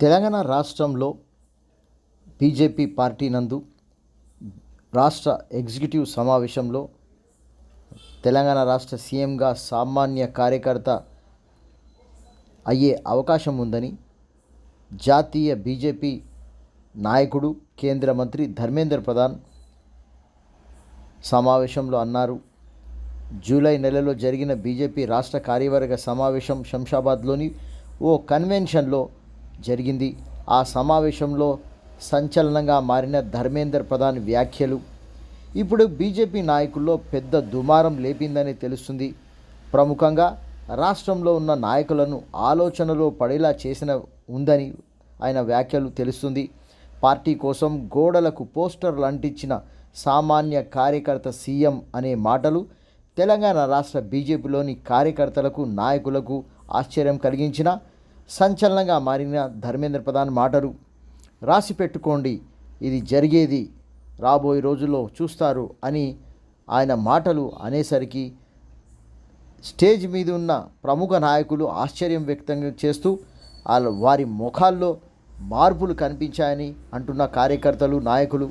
తెలంగాణ రాష్ట్రంలో BJP party నందు రాష్ట్ర ఎగ్జిక్యూటివ్ సమావేశంలో తెలంగాణ రాష్ట్ర సీఎంగా సామాన్య కార్యకర్త అయ్యే అవకాశం ఉందని జాతీయ బీజేపీ నాయకుడు కేంద్ర మంత్రి ధర్మేంద్ర ప్రధాన్ సమావేశంలో అన్నారు. జూలై నెలలో జరిగిన బీజేపీ రాష్ట్ర కార్యవర్గ సమావేశం శంషాబాద్లోని ఓ కన్వెన్షన్లో జరిగింది. ఆ సమావేశంలో సంచలనంగా మారిన ధర్మేందర్ ప్రధాన్ వ్యాఖ్యలు. ఇప్పుడు బీజేపీ నాయకుల్లో పెద్ద దుమారం లేపిందని తెలుస్తుంది. ప్రముఖంగా రాష్ట్రంలో ఉన్న నాయకులను ఆలోచనలో పడేలా చేసిన ఉందని ఆయన వ్యాఖ్యలు తెలుస్తుంది. పార్టీ కోసం గోడలకు పోస్టర్లు అంటించిన సామాన్య కార్యకర్త సీఎం అనే మాటలు తెలంగాణ రాష్ట్ర బీజేపీలోని కార్యకర్తలకు నాయకులకు ఆశ్చర్యం కలిగించిన సంచలనంగా మారిన ధర్మేంద్ర ప్రధాన్ మాటలు. రాసి పెట్టుకోండి ఇది జరిగేది రాబోయే రోజుల్లో చూస్తారు అని ఆయన మాటలు అనేసరికి స్టేజ్ మీద ఉన్న ప్రముఖ నాయకులు ఆశ్చర్యం వ్యక్తం చేస్తూ వాళ్ళ వారి ముఖాల్లో మార్పులు కనిపించాయని అంటున్న కార్యకర్తలు నాయకులు